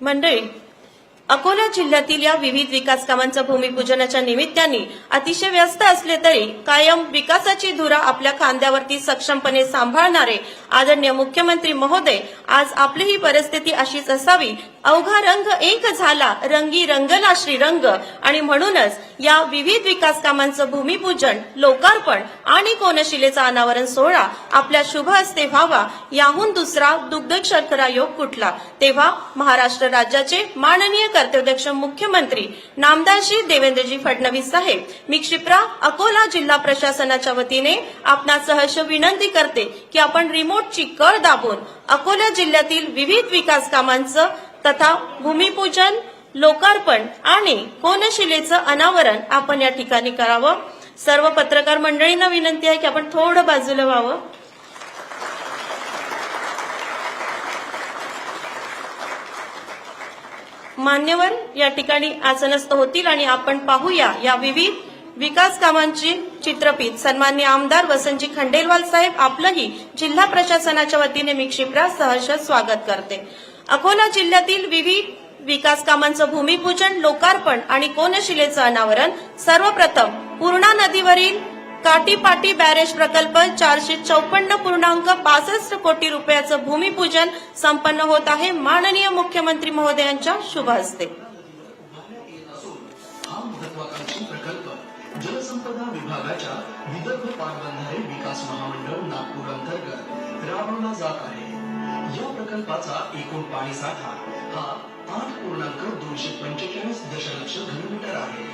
मंडळी अकोला जिल्ह्यातील या विविध विकास कामांच्या भूमिपूजनाच्या निमित्ताने अतिशय व्यस्त असले तरी कायम विकासाची धुरा आपल्या खांद्यावरती सक्षमपणे सांभाळणारे आदरणीय मुख्यमंत्री महोदय आज आपली ही परिस्थिती अशीच असावी अवघा रंग एक झाला. रंगी रंगला श्रीरंग. आणि म्हणूनच या विविध विकास कामांचं भूमिपूजन लोकार्पण आणि कोनशिलेचा अनावरण सोहळा आपल्या शुभ हस्ते व्हावा याहून दुसरा दुग्ध शर्करा योग कुठला? तेव्हा महाराष्ट्र राज्याचे माननीय कर्तव्यक्ष मुख्यमंत्री नामदारजी देवेंद्रजी फडणवीस साहेब मी क्षिप्रा अकोला जिल्हा प्रशासनाच्या वतीने आपणा सहर्ष विनंती करते की आपण रिमोटची कळ दाबून अकोला जिल्ह्यातील विविध विकास कामांचं तथा भूमिपूजन लोकार्पण आणि कोनशिलेचं अनावरण आपण या ठिकाणी करावं. सर्व पत्रकार मंडळींना विनंती आहे की आपण थोडं बाजूला व्हावं. मान्यवर या ठिकाणी आसनस्थ होतील आणि आपण पाहूया या विविध विकास कामांची चित्रपीत सन्मान्य आमदार वसंतजी खंडेलवाल साहेब आपलंही जिल्हा प्रशासनाच्या वतीने मी क्षिप्रा सहर्ष स्वागत करते. अकोला जिल्ह्यातील विविध विकास कामांचं भूमिपूजन लोकार्पण आणि कोनशिलेचं अनावरण सर्वप्रथम पूर्णा नदीवरील काटीपाटी बॅरेज प्रकल्प चारशे चौपन्न पूर्णांक पासष्ट कोटी रुपयाचं भूमिपूजन संपन्न होत आहे. माननीय मुख्यमंत्री महोदयांच्या शुभ हस्ते. जलसंपदा विभागाच्या विदर्भ पाटबंधारे विकास महामंडळ नागपूर अंतर्गत राबवला जात आहे. या प्रकल्पाचा एकूण पाणी साठा हा आठ पूर्णांक दोनशे पंचेचाळीस दशलक्ष घनमीटर आहे.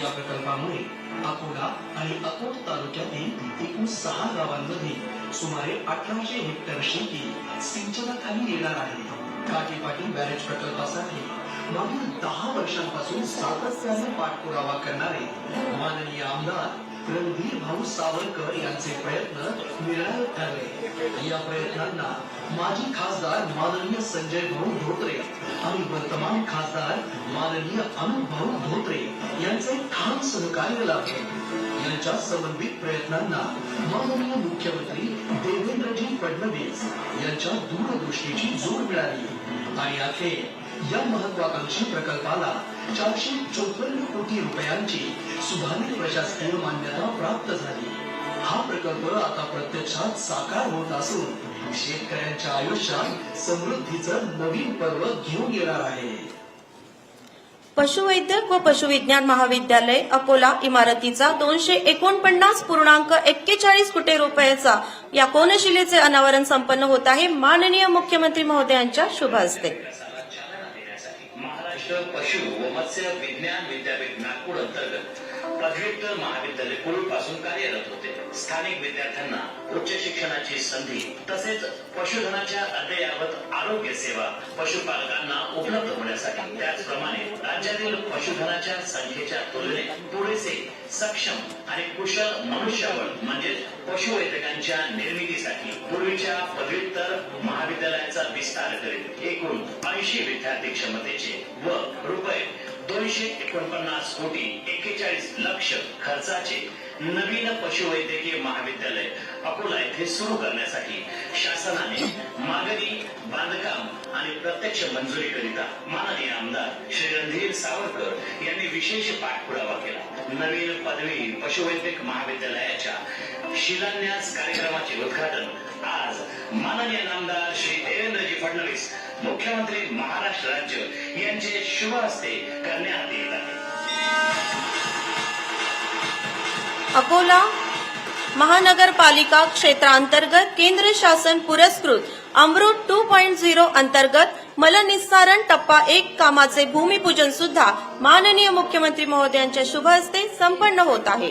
या प्रकल्पामुळे अकोला आणि अकोट तालुक्यातील एकूण सहा गावांमध्ये सुमारे अठराशे हेक्टर शेती सिंचनाखाली येणार आहे. काटीपाटी बॅरेज प्रकल्पासाठी मागील दहा वर्षांपासून सातत्याने पाठपुरावा करणारे माननीय आमदार रणधीर भाऊ सावरकर यांचे प्रयत्न निर्णायक ठरले या प्रयत्नांना माजी खासदार माननीय संजय भाऊ धोत्रे आणि वर्तमान खासदार माननीय अनुप भाऊ धोत्रे यांचे ठाम सहकार्य लाभले. यांच्या समन्वित प्रयत्नांना माननीय मुख्यमंत्री देवेंद्रजी फडणवीस यांच्या दूरदृष्टीची जोड मिळाली. आणि अखेर या महत्वाकांक्षी प्रकल्पाला चारशे चौपन्न कोटी रुपयांची सुधारित प्रशासकीय मान्यता प्राप्त झाली. हा प्रकल्प आता प्रत्यक्षात साकार होत असून शेतकऱ्यांच्या आयुष्यात समृद्धीचं नवीन पर्व घेऊन येणार आहे. पशुवैद्यक व पशुविज्ञान महाविद्यालय अकोला इमारतीचा दोनशे एकोणपन्नास पूर्णांक एक्केचाळीस कोटी रुपयाचा या कोनशिलेचे अनावरण संपन्न होत आहे. माननीय मुख्यमंत्री महोदयांच्या शुभ हस्ते पशु व मत्स्य विज्ञान विद्यापीठ नागपूर अंतर्गत. पदव्युत्तर महाविद्यालय पूर्वीपासून कार्यरत होते. स्थानिक विद्यार्थ्यांना उच्च शिक्षणाची संधी तसेच पशुधनाच्या अद्ययावत आरोग्य सेवा पशुपालकांना उपलब्ध होण्यासाठी त्याचप्रमाणे राज्यातील पशुधनाच्या संख्येच्या तुलनेत पुरेसे सक्षम आणि कुशल मनुष्यबळ म्हणजे पशुवैद्यकांच्या निर्मितीसाठी पूर्वीच्या पदव्युत्तर महाविद्यालयाचा विस्तार करीत एकूण ऐंशी विद्यार्थी क्षमतेचे व रुपये दोनशे एकोणपन्नास कोटी एकेचाळीस लक्ष खर्चाचे नवीन पशुवैद्यकीय महाविद्यालय अकोला येथे सुरू करण्यासाठी शासनाने मागणी बांधकाम आणि प्रत्यक्ष मंजुरीकरिता माननीय आमदार श्री रणधीर सावरकर यांनी विशेष पाठपुरावा केला. नवीन पदवी पशुवैद्यक महाविद्यालयाच्या शिलान्यास कार्यक्रमाचे उद्घाटन आज माननीय नामदार श्री देवेंद्रजी फडणवीस मुख्यमंत्री महाराष्ट्र राज्य यांचे शुभ हस्ते करण्यात येत आहे. अकोला महानगरपालिका क्षेत्रांतर्गत केंद्र शासन पुरस्कृत अमृत टू पॉइंट झिरो अंतर्गत मलनिस्सारण टप्पा एक कामाचे भूमिपूजन सुद्धा माननीय मुख्यमंत्री महोदयांच्या शुभ हस्ते संपन्न होत आहे.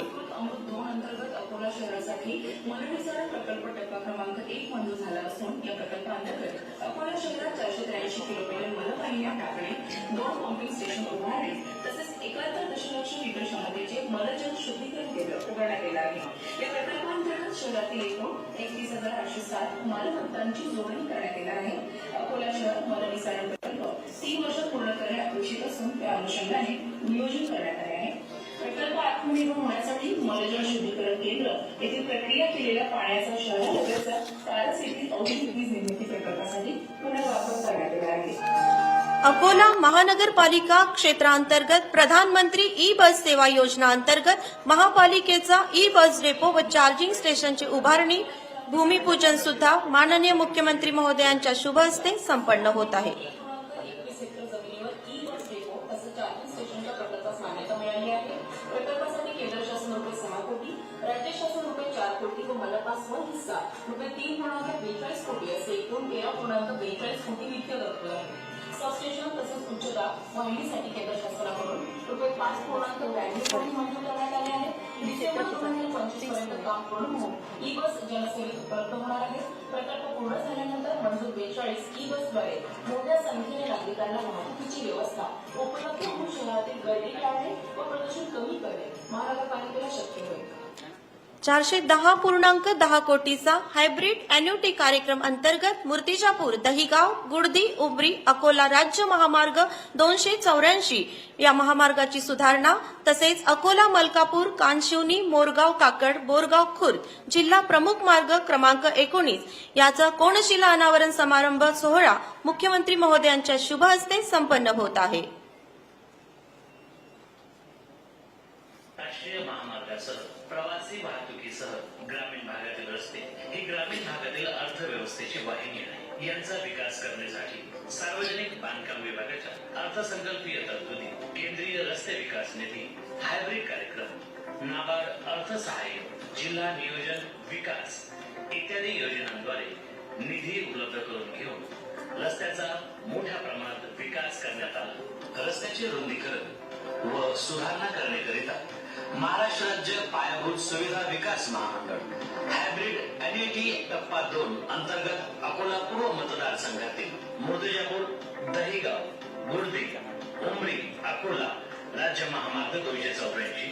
किलो एकतीस हजार आठशे सात मालमत्तांची जोडणी करण्यात येणार आहे. अकोला शहर मलनिसारण प्रकल्प तीन वर्ष पूर्ण करणे अपेक्षित असून त्या अनुषंगाने नियोजन करण्यात आले आहे. प्रकल्प आत्मनिर्भर होण्यासाठी मलजल शुद्धीकरण केंद्र येथे प्रक्रिया केलेल्या पाण्याचा शहरालगतच्या पारस येथील औद्योगिक वीज निर्मिती प्रकल्पासाठी पुनर्वापर करण्यात येणार आहे. अकोला महानगरपालिका क्षेत्रांतर्गत प्रधानमंत्री ई बस सेवा योजना अंतर्गत महापालिकेचा ई बस डेपो व चार्जिंग स्टेशनची उभारणी भूमिपूजन सुद्धा माननीय मुख्यमंत्री महोदयांच्या शुभ हस्ते संपन्न होत आहे. कोटी तसंच उच्चता केंद्र शासनाकडून. रुपये पाच पूर्णांक ब्याण्णव कोटी मंजूर करण्यात आले डिसेंबर दोन हजार पंचवीसपर्यंत काम पूर्ण होऊन ई बस जनसेवेत उपलब्ध होणार आहे. प्रकल्प पूर्ण झाल्यानंतर मंजूर बेचाळीस ई बसद्वारे मोठ्या संख्येने नागरिकांना वाहतुकीची व्यवस्था उपलब्ध होऊन शहरातील गर्दी टाळणे व प्रदूषण कमी करणे महानगरपालिकेला शक्य होईल. चारशे दहा पूर्णांक दहा कोटीचा हायब्रिड अॅन्युटी कार्यक्रम अंतर्गत मूर्तिजापूर दहिगाव गुडदी उबरी अकोला राज्य महामार्ग दोनशे चौऱ्याऐंशी. या महामार्गाची सुधारणा तसेच अकोला मलकापूर कानशिवनी मोरगाव काकड बोरगाव खुर्द जिल्हा प्रमुख मार्ग क्रमांक एकोणीस. याचा कोणशिला अनावरण समारंभ सोहळा मुख्यमंत्री महोदयांच्या शुभ हस्ते संपन्न होत आहे. राष्ट्रीय महामार्गासह प्रवासी वाहतुकीसह ग्रामीण भागातील रस्ते ही ग्रामीण भागातील अर्थव्यवस्थेची वाहिनी आहे. यांचा विकास करण्यासाठी सार्वजनिक बांधकाम विभागाच्या अर्थसंकल्पीय तरतुदी केंद्रीय रस्ते विकास निधी हायब्रिड कार्यक्रम नाबार्ड अर्थसहाय्य जिल्हा नियोजन विकास इत्यादी योजनांद्वारे निधी उपलब्ध करून घेऊन रस्त्याचा मोठ्या प्रमाणात विकास करण्यात आला. रस्त्याचे रुंदीकरण व सुधारणा करण्याकरिता महाराष्ट्र राज्य पायाभूत सुविधा विकास महामंडळ. हायब्रिड अॅन्युटी टप्पा दोन अंतर्गत अकोला पूर्व मतदारसंघातील मुर्दजापूर दहिगाव गुर्दी उमरी अकोला राज्य महामार्ग दोनशे चौऱ्याऐंशी.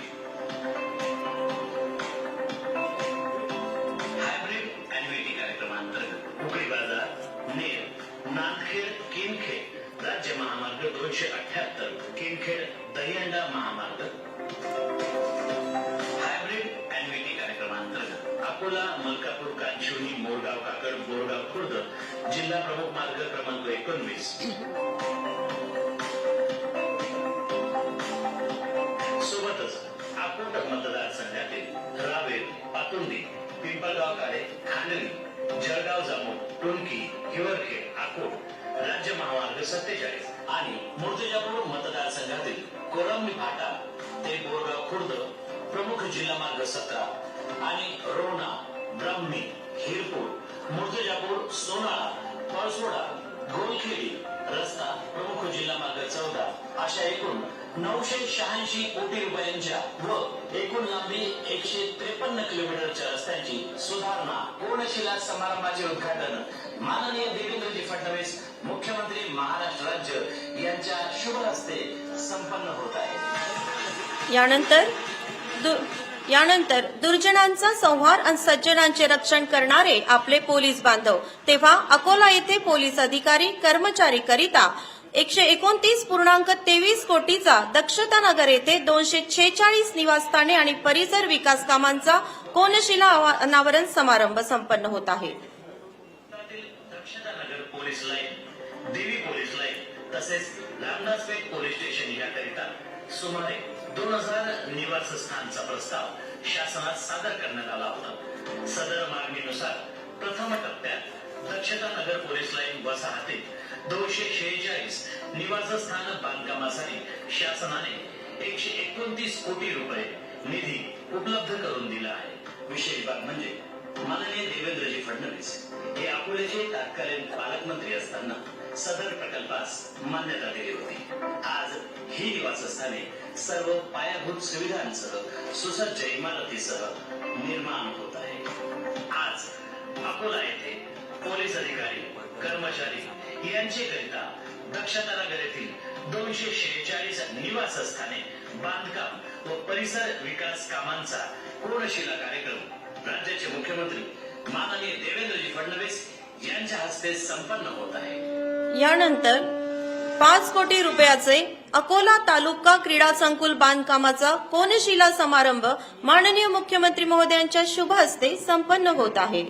जिल्हा प्रमुख मार्ग क्रमांक एकोणवीस. सोबतच आकोटक मतदारसंघातील रावेर पातुंडी पिंपळगाव काळे खांडवी जळगाव जामोद टोनकी हिवरखेड आकोट राज्य महामार्ग सत्तेचाळीस आणि मूर्तिजापूर मतदारसंघातील कोलंबी फाटा ते बोरगाव खुर्द प्रमुख जिल्हा मार्ग सतरा आणि रोणा ब्राह्मणी हिरपूर मूर्तिजापूर सोनाळा पळसोडा गोलखेडी रस्ता प्रमुख जिल्हा मार्ग चौदा अशा एकूण नऊशे शहाऐंशी कोटी रुपयांच्या व एकूण लांबी एकशे त्रेपन्न किलोमीटरच्या रस्त्यांची सुधारणा कोणशिला समारंभाचे उद्घाटन माननीय देवेंद्रजी फडणवीस मुख्यमंत्री महाराष्ट्र राज्य यांच्या शुभ हस्ते संपन्न होत आहे. यानंतर यानंतर दुर्जनांचा संहार आणि सज्जनांचे रक्षण करणारे आपले पोलीस बांधव. तेव्हा अकोला येथे पोलीस अधिकारी कर्मचारी करिता एकशे एकोणतीस पूर्णांक तेवीस कोटीचा दक्षता नगर येथे दोनशे छेचाळीस निवासस्थाने आणि परिसर विकास कामांचा कोनशिला अनावरण समारंभ संपन्न होत आहे. पोलीस स्टेशन याकरिता सुमारे दोन हजार निवासस्थानचा प्रस्ताव शासनात सादर करण्यात आला होता. सदर मागणीनुसार प्रथम टप्प्यात दक्षता नगर पोलीस लाईन वसाहतीत दोनशे शेहेचाळीस निवासस्थान बांधकामासाठी शासनाने एकशे एकोणतीस कोटी रुपये निधी उपलब्ध करून दिला आहे. विशेष बाब म्हणजे माननीय देवेंद्रजी फडणवीस हे अकोल्याचे तत्कालीन पालकमंत्री असताना सदर प्रकल्पास मान्यता दिली होती. आज ही निवासस्थाने सर्व पायाभूत सुविधांसह सुसज्ज इमारतीसह निर्माण होत आहे. आज अकोला येथे पोलीस अधिकारी कर्मचारी यांचेकरिता दक्षता नगर दोनशे शेहेचाळीस निवासस्थाने बांधकाम व परिसर विकास कामांचा कोनशिला कार्यक्रम राज्याचे मुख्यमंत्री माननीय देवेंद्रजी फडणवीस यांच्या हस्ते संपन्न होत आहे. यानंतर पाच कोटी रुपयाचे अकोला तालुका क्रीडा संकुल बांधकामाचा कोनशिला समारंभ माननीय मुख्यमंत्री महोदयांच्या शुभ हस्ते संपन्न होत आहे.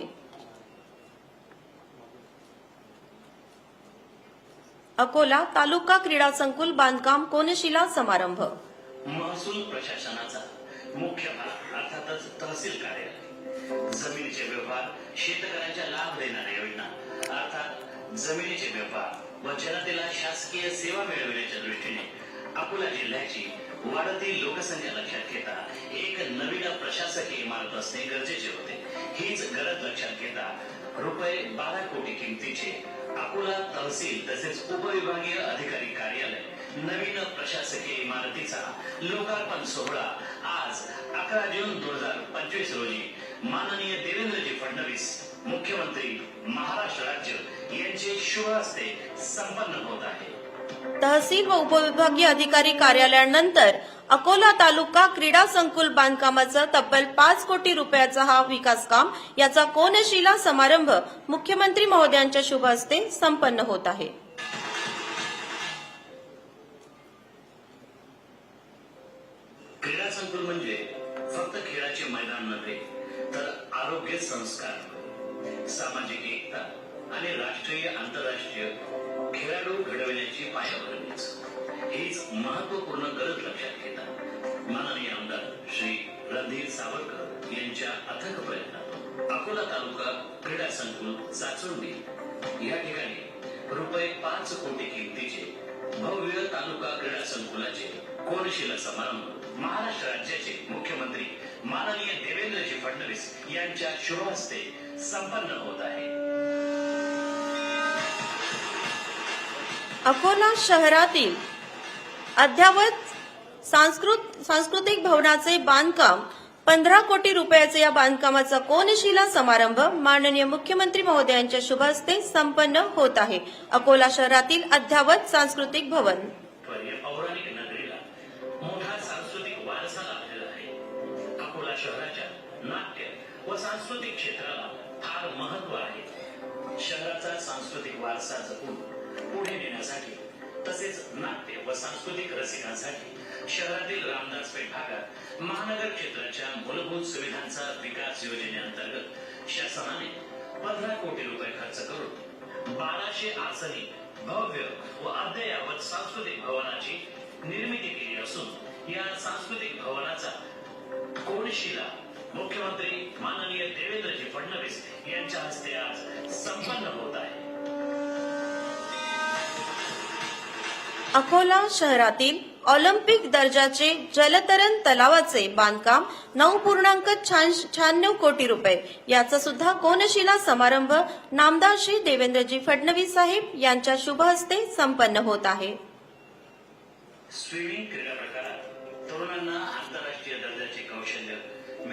अकोला तालुका क्रीडा संकुल बांधकाम कोनशिला समारंभ. महसूल प्रशासनाचा मुख्य भाग अर्थातच तहसील कार्यालय. जमिनीचे व्यवहार शेतकऱ्यांच्या लाभ देणाऱ्या योजना. अर्थात जमिनीचे व्यवहार व जनतेला शासकीय सेवा मिळविण्याच्या दृष्टीने अकोला जिल्ह्याची वाढती लोकसंख्या लक्षात घेता एक नवीन प्रशासकीय इमारत असणे गरजेचे होते. हीच गरज लक्षात घेता रुपये बारा कोटी किमतीचे अकोला तहसील तसेच उपविभागीय अधिकारी कार्यालय नवीन प्रशासकीय इमारतीचा लोकार्पण सोहळा आज अकरा जून दोन हजार पंचवीस रोजी माननीय देवेंद्रजी फडणवीस मुख्यमंत्री महाराष्ट्र राज्य यांचे शुभ हस्ते संपन्न होत आहे. तहसील व उपविभागीय अधिकारी कार्यालयानंतर अकोला तालुका क्रीडा संकुल बांधकामाचं तब्बल पाच कोटी रुपयाचा हा विकास काम याचा कोनशिला समारंभ मुख्यमंत्री महोदयांच्या शुभ हस्ते संपन्न होत आहे. क्रीडा संकुल म्हणजे फक्त खेळाचे मैदान नव्हे आरोग्य संस्कार सामाजिक एकता आणि राष्ट्रीय आंतरराष्ट्रीय खेळाडू घडविण्याची पायाभरणीच. हीच महत्त्वपूर्ण गरज लक्षात घेता. माननीय आमदार श्री रणधीर सावरकर यांच्या अथक प्रयत्नात अकोला तालुका क्रीडा संकुल साचुंडी या ठिकाणी रुपये पाच कोटी किमतीचे भव्य तालुका क्रीडा संकुलाचे कोनशिला समारंभ महाराष्ट्र राज्याचे मुख्यमंत्री माननीय देवेंद्रजी फडणवीस यांच्या शुभहस्ते संपन्न होत आहे. अकोला शहरातील अद्यावत सांस्कृत सांस्कृतिक भवनाचे बांधकाम पंधरा कोटी रुपयाचे या बांधकामाचा कोनशिला समारंभ माननीय मुख्यमंत्री महोदयांच्या शुभ हस्ते संपन्न होत आहे. अकोला शहरातील अद्यावत सांस्कृतिक भवन. शहराच्या नाट्य व सांस्कृतिक क्षेत्राला फार महत्त्व आहे. शहराचा सांस्कृतिक वारसा जपून पुढे नेण्यासाठी तसेच नाट्य व सांस्कृतिक रसिकांसाठी शहरातील रामदासपेठ भागात महानगर क्षेत्राच्या मूलभूत सुविधांचा विकास योजनेअंतर्गत शासनाने पंधरा कोटी रुपये खर्च करून बाराशे आसनी भव्य व अद्ययावत सांस्कृतिक भवनाची निर्मिती केली असून या सांस्कृतिक भवनाचा कोनशिला मुख्यमंत्री माननीय देवेंद्रजी फडणवीस यांच्या हस्ते आज संपन्न होत आहे. अकोला शहरातील ऑलिम्पिक दर्जाचे जलतरण तलावाचे बांधकाम नऊ पूर्णांक शहाण्णव कोटी रुपये. याचा सुद्धा कोनशिला समारंभ नामदार श्री देवेंद्रजी फडणवीस साहेब यांच्या शुभ हस्ते संपन्न होत आहे. स्विमिंग क्रीडा प्रकारात तरुणांना आंतरराष्ट्रीय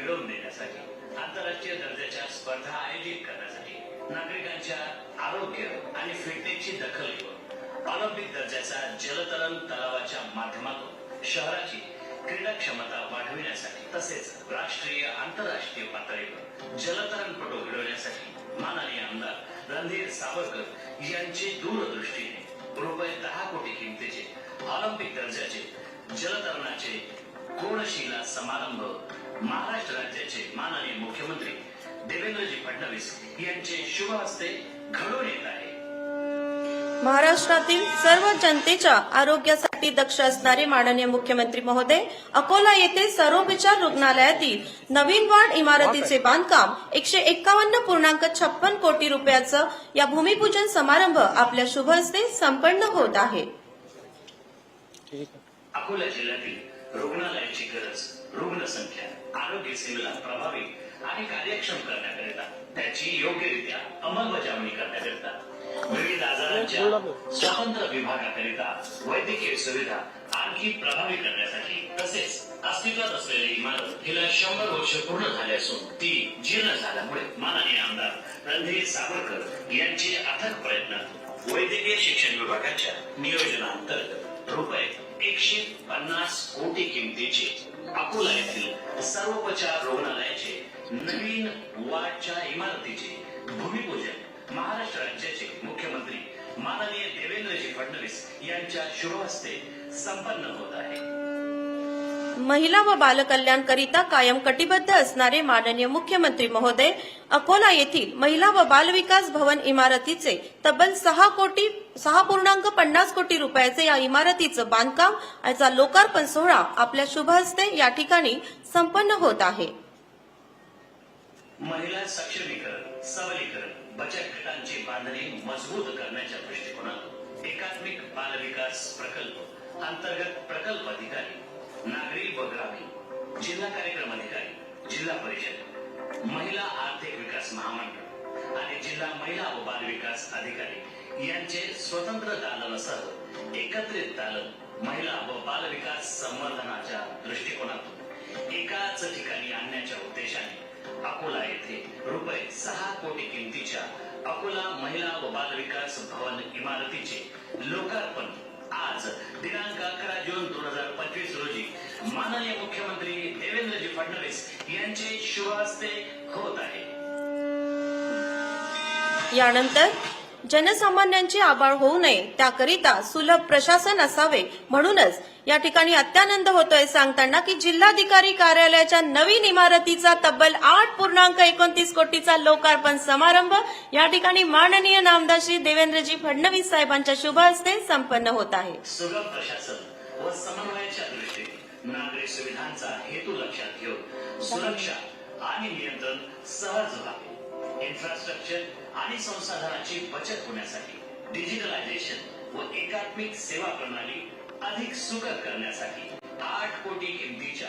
मिळवून देण्यासाठी आंतरराष्ट्रीय दर्जाच्या स्पर्धा आयोजित करण्यासाठी नागरिकांच्या आरोग्य आणि फिटनेसची दखल घेऊन ऑलिम्पिक दर्जाचा जलतरण तलावाच्या माध्यमातून शहराची क्रीडा क्षमता वाढविण्यासाठी तसेच राष्ट्रीय आंतरराष्ट्रीय पातळीवर जलतरणपटू घडवण्यासाठी माननीय आमदार रणधीर सावरकर यांची दूरदृष्टीने रुपये दहा कोटी किमतीचे ऑलिम्पिक दर्जाचे जलतरणाचे कोणशिला समारंभ. महाराष्ट्र राज्याचे माननीय मुख्यमंत्री देवेंद्रजी फडणवीस यांचे शुभ हस्ते घडून येत आहे. महाराष्ट्रातील सर्व जनतेच्या आरोग्यासाठी दक्ष असणारे माननीय मुख्यमंत्री महोदय अकोला येथे सर्वोपचार रुग्णालयातील नवीन वाढ इमारतीचे बांधकाम एकशे एकावन्न पूर्णांक छप्पन कोटी रुपयाचं या भूमिपूजन समारंभ आपल्या शुभ हस्ते संपन्न होत आहे. अकोला जिल्ह्यातील रुग्णालयाची गरज रुग्णसंख्या आरोग्य सेवेला प्रभावी आणि कार्यक्षम करण्याकरिता त्याची योग्यरित्या अंमलबजावणी करण्याकरिता विविध आजारांच्या स्वतंत्र विभागाकरिता वैद्यकीय सुविधा आणखी प्रभावी करण्यासाठी तसेच अस्तित्वात असलेली इमारत गेल्या शंभर वर्ष पूर्ण झाली असून ती जीर्ण झाल्यामुळे माननीय आमदार रणधीर सावरकर यांचे अथक प्रयत्न वैद्यकीय शिक्षण विभागाच्या नियोजनाअंतर्गत रुपये एकशे पन्नास कोटी किमतीचे अकोला येथील सर्वोपचार रुग्णालयाचे नवीन वाढच्या इमारतीचे भूमिपूजन महाराष्ट्र राज्याचे मुख्यमंत्री माननीय देवेंद्रजी फडणवीस यांच्या शुभ हस्ते संपन्न होत आहे. महिला व बालकल्याणकरिता कायम कटिबद्ध असणारे माननीय मुख्यमंत्री महोदय अकोला येथील महिला व बालविकास भवन इमारतीचे तब्बल सहा कोटी सहा पूर्णांक पन्नास कोटी रुपयाचे या इमारतीचं बांधकाम याचा लोकार्पण सोहळा आपल्या शुभ हस्ते या ठिकाणी संपन्न होत आहे. महिला सक्षमीकरण सबलीकरण बचत गटांची बांधणी मजबूत करण्याच्या दृष्टिकोनातून एकात्मिक बाल विकास प्रकल्प अंतर्गत प्रकल्प अधिकारी नागरी व ग्रामीण जिल्हा कार्यक्रम अधिकारी जिल्हा परिषद महिला आर्थिक विकास महामंडळ आणि जिल्हा महिला व बाल विकास अधिकारी यांचे स्वतंत्र दालनासह एकत्रित दालन महिला व बाल विकास संवर्धनाच्या दृष्टिकोनातून एकाच ठिकाणी आणण्याच्या उद्देशाने अकोला येथे रुपये सहा कोटी किमतीच्या अकोला महिला व बाल विकास भवन इमारतीचे लोकार्पण आज दिनांक अकरा जून दोन हजार पंचवीस रोजी माननीय मुख्यमंत्री देवेंद्रजी फडणवीस यांचे शुभ हस्ते होत आहे. यानंतर जनसामान्यांची आबाळ होऊ नये त्याकरिता सुलभ प्रशासन असावे म्हणूनच या ठिकाणी अत्यानंद होतोय सांगताना की जिल्हाधिकारी कार्यालयाच्या नवीन इमारतीचा तब्बल आठ पूर्णांक एकोणतीस कोटीचा लोकार्पण समारंभ या ठिकाणी माननीय नामदार श्री देवेंद्रजी फडणवीस साहेबांच्या शुभ हस्ते संपन्न होत आहे. सुलभ प्रशासन व समन्वयाच्या दृष्टीने नागरी सुविधांचा हेतू लक्षात घेऊन सुरक्षा आणि नियंत्रण सहज व्हावे. इन्फ्रास्ट्रक्चर आणि संसाधनाची बचत होण्यासाठी डिजिटलायझेशन व एकात्मिक सेवा प्रणाली अधिक सुकर करण्यासाठी आठ कोटी किमतीच्या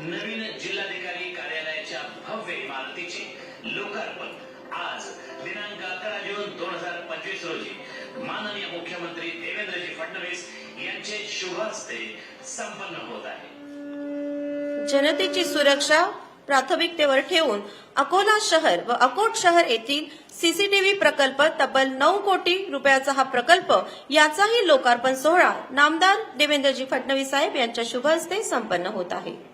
नवीन जिल्हाधिकारी कार्यालयाच्या भव्य इमारतीचे लोकार्पण आज दिनांक अकरा जून दोन हजार पंचवीस रोजी माननीय मुख्यमंत्री देवेंद्रजी फडणवीस यांचे शुभ हस्ते संपन्न होत आहे. जनतेची सुरक्षा प्राथमिकतेवर ठेवून अकोला शहर व अकोट शहर येथील सीसीटीव्ही प्रकल्प तब्बल नऊ कोटी रुपयाचा हा प्रकल्प याचाही लोकार्पण सोहळा नामदार देवेंद्रजी फडणवीस साहेब यांच्या शुभ हस्ते संपन्न होत आहे.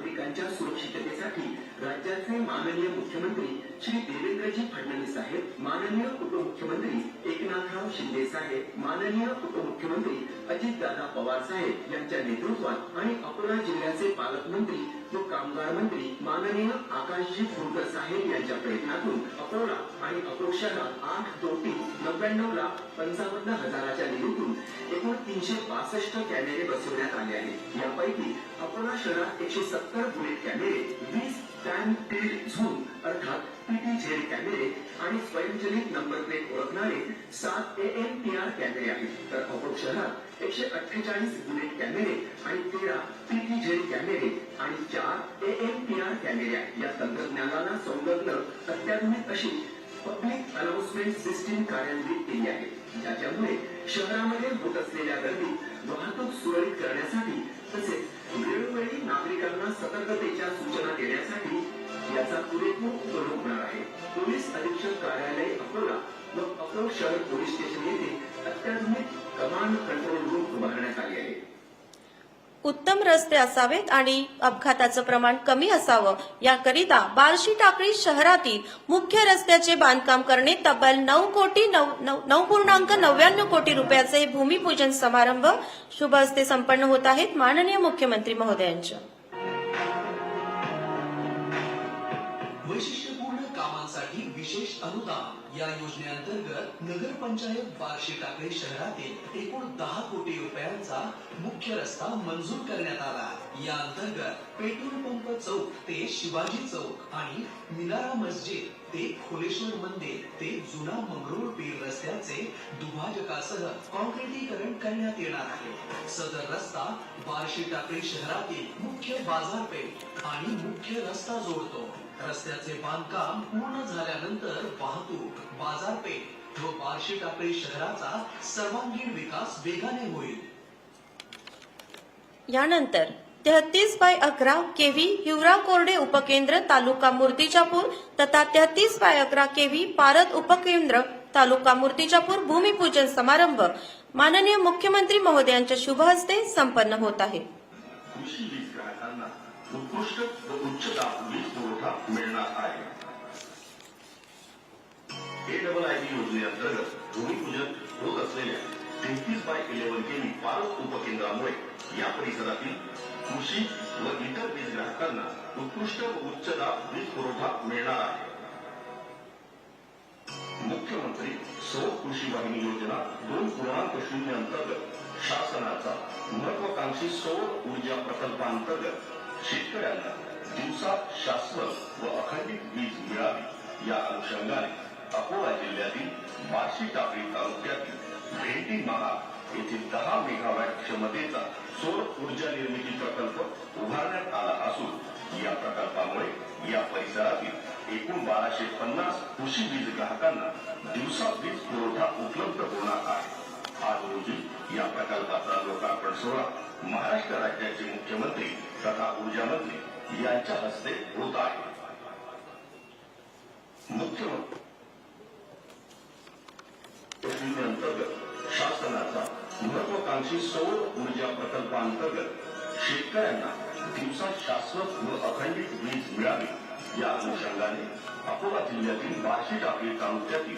नागरिकांच्या सुरक्षिततेसाठी राज्याचे माननीय मुख्यमंत्री श्री देवेंद्रजी फडणवीस साहेब माननीय उपमुख्यमंत्री एकनाथराव शिंदे साहेब माननीय उपमुख्यमंत्री अजितदादा पवार साहेब यांच्या नेतृत्वात आणि अकोला जिल्ह्याचे पालकमंत्री व कामगार मंत्री माननीय आकाशजी फुलकर साहेब यांच्या प्रयत्नातून अकोला आणि अकोट शहरात आठ कोटी नव्याण्णव लाख पंचावन्न हजाराच्या निधीतून एकूण तीनशे बासष्ट कॅमेरे बसवण्यात आले आहेत. यापैकी अकोला शहरात एकशे सत्तर बुलेट कॅमेरे वीस स्टॅन फील्ड झूम अर्थात पीटी झेड कॅमेरे आणि स्वयंचलित नंबर प्लेट ओळखणारे सात ए एम टी आर कॅमेरे आहेत. तर अकोट शहरात एकशे अठ्ठेचाळीस बुलेट कॅमेरे आणि तेरा पीटी झेड कॅमेरे आणि चार ए एम टी आर कॅमेरे आहेत. या तंत्रज्ञानाला संलग्न अत्याधुनिक अशी पब्लिक अनाउन्समेंट सिस्टीम कार्यान्वित केली आहे. ज्याच्यामुळे शहरामध्ये होत असलेल्या गर्दीत वाहतूक सुरळीत करण्यासाठी तसेच वेळोवेळी नागरिकांना सतर्कतेच्या सूचना देण्यासाठी याचा पुरेपूर उपयोग होणार आहे. पोलीस अधीक्षक कार्यालय अकोला व अकोला शहर पोलीस स्टेशन येथे अत्याधुनिक कमांड कंट्रोल रूम उभारण्यात आले आहे. उत्तम रस्ते असावेत आणि अपघाताचं प्रमाण कमी असावं. याकरिता बार्शी टाकळी शहरातील मुख्य रस्त्याचे बांधकाम करणे तब्बल नऊ कोटी नऊ नऊ नऊ पूर्णांक नव्याण्णव कोटी रुपयाचे हे भूमिपूजन समारंभ शुभ हस्ते संपन्न होत आहेत. माननीय मुख्यमंत्री महोदयांच्या वैशिष्ट्यपूर्ण विशेष अनुदान या योजनेअंतर्गत नगरपंचायत बार्शी टाकळी शहरातील एकूण दहा कोटी रुपयांचा मुख्य रस्ता मंजूर करण्यात आला. या अंतर्गत पेट्रोल पंप चौक ते शिवाजी चौक आणि मिनारा मस्जिद ते फुलेश्वर मंदिर ते जुना मंगरुळ पीर रस्त्याचे दुभाजकासह कॉन्क्रिटीकरण करण्यात येणार आहे. सदर रस्ता बार्शी टाकळी शहरातील मुख्य बाजारपेठ आणि मुख्य रस्ता जोडतो. रस्त्याचे बांधकाम पूर्ण झाल्यानंतर वाहतूक बाजारपेठ व बार्शी टाकळी शहराचा सर्वांगीण विकास वेगाने होईल. यानंतर तेहतीस बाय अकरा केव्ही हिवरा कोरडे उपकेंद्र तालुका मूर्तिजापूर तथा तेहतीस बाय अकरा केव्ही पारद उपकेंद्र तालुका मूर्तिजापूर भूमिपूजन समारंभ. माननीय मुख्यमंत्री महोदयांच्या शुभ हस्ते संपन्न होत आहे. तेहतीस बाय इलेव्हन केवी उपकेंद्रामुळे या परिसरातील कृषी व इतर वीज ग्राहकांना उत्कृष्ट व उच्च दाब वीज पुरवठा मिळणार आहे. मुख्यमंत्री सौ कृषी वाहिनी योजना दोन पूर्णांक शून्य अंतर्गत शासनाचा महत्वाकांक्षी सौर ऊर्जा प्रकल्पांतर्गत शेतकऱ्यांना दिवसा शाश्वत व अखंडित वीज मिळावी या अनुषंगाने अकोला जिल्ह्यातील बार्शी टाकळी तालुक्यातील भेंडी महाग येथील दहा मेगावॅट क्षमतेचा सौर ऊर्जा निर्मिती प्रकल्प उभारण्यात आला असून या प्रकल्पामुळे या परिसरातील एकूण बाराशे पन्नास कृषी वीज ग्राहकांना दिवसा वीज पुरवठा उपलब्ध होणार आहे. आज रोजी या प्रकल्पाचा लोकार्पण सोहळा महाराष्ट्र राज्याचे मुख्यमंत्री तथा ऊर्जा मंत्री यांच्या हस्ते होत आहे. मुख्यमंत्री अंतर्गत शासनाचा महत्वाकांक्षी सौर ऊर्जा प्रकल्पांतर्गत शेतकऱ्यांना दिवसात शाश्वत व अखंडित वीज मिळावी. या अनुषंगाने अकोला जिल्ह्यातील बार्शी टाकळी तालुक्यातील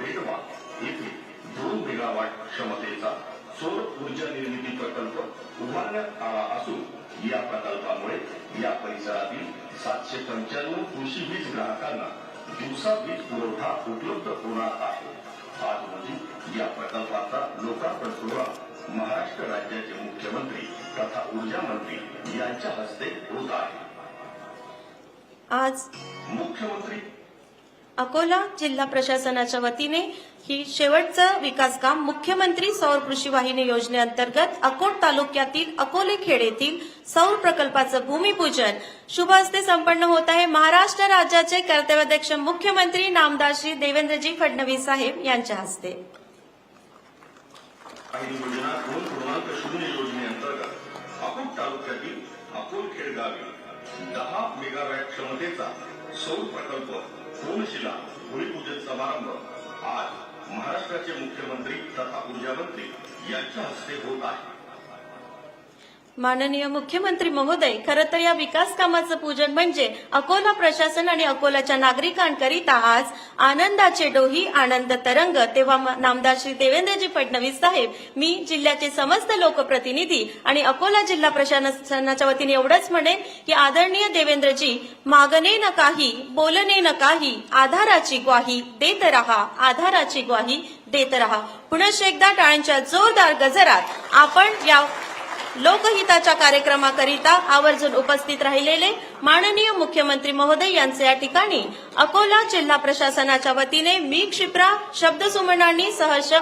रेडवा येथे दोन मेगावाट क्षमतेचा सौर ऊर्जा निर्मिती प्रकल्प उभारण्यात आला असून या प्रकल्पामुळे या परिसरातील सातशे पंच्याण्णव कृषी वीज ग्राहकांना दिवसा वीज पुरवठा उपलब्ध होणार आहे. आज रोजी या प्रकल्पाचा लोकार्पण सोहळा महाराष्ट्र राज्याचे मुख्यमंत्री तथा ऊर्जा मंत्री यांच्या हस्ते होत आहे. आज मुख्यमंत्री अकोला जिल्हा प्रशासनाच्या वतीने ही शेवटचं विकास काम मुख्यमंत्री सौर कृषी वाहिनी योजनेअंतर्गत अकोट तालुक्यातील अकोले खेड येथील सौर प्रकल्पाचं भूमिपूजन शुभ हस्ते संपन्न होत आहे. महाराष्ट्र राज्याचे कर्तव्याध्यक्ष मुख्यमंत्री नामदार श्री देवेंद्रजी फडणवीस साहेब यांच्या हस्ते. योजनेअंतर्गत अकोट तालुक्यातील अकोलखेड गावी दहा मेगावॅट क्षमतेचा सौर प्रकल्प कोनशिला भूमिपूजन समारंभ आज महाराष्ट्राचे मुख्यमंत्री तथा ऊर्जा मंत्री यांच्या हस्ते होत आहे. माननीय मुख्यमंत्री महोदय खरं तर या विकास कामाचं पूजन म्हणजे अकोला प्रशासन आणि अकोलाच्या नागरिकांकरिता आज आनंदाचे डोही आनंद तरंग. तेव्हा नामदार श्री देवेंद्रजी फडणवीस साहेब मी जिल्ह्याचे समस्त लोकप्रतिनिधी आणि अकोला जिल्हा प्रशासनाच्या वतीने एवढंच म्हणेन की आदरणीय देवेंद्रजी मागणे न काही बोलणे न काही आधाराची ग्वाही देत रहा आधाराची ग्वाही देत रहा. पुनश एकदा टाळ्यांच्या जोरदार गजरात आपण या लोकहिताच्या कार्यक्रमाकरिता आवर्जून उपस्थित राहिलेले माननीय मुख्यमंत्री महोदय यांचे या ठिकाणी अकोला जिल्हा प्रशासनाच्या वतीने मी क्षिप्रा शब्दसुमनांनी सहर्ष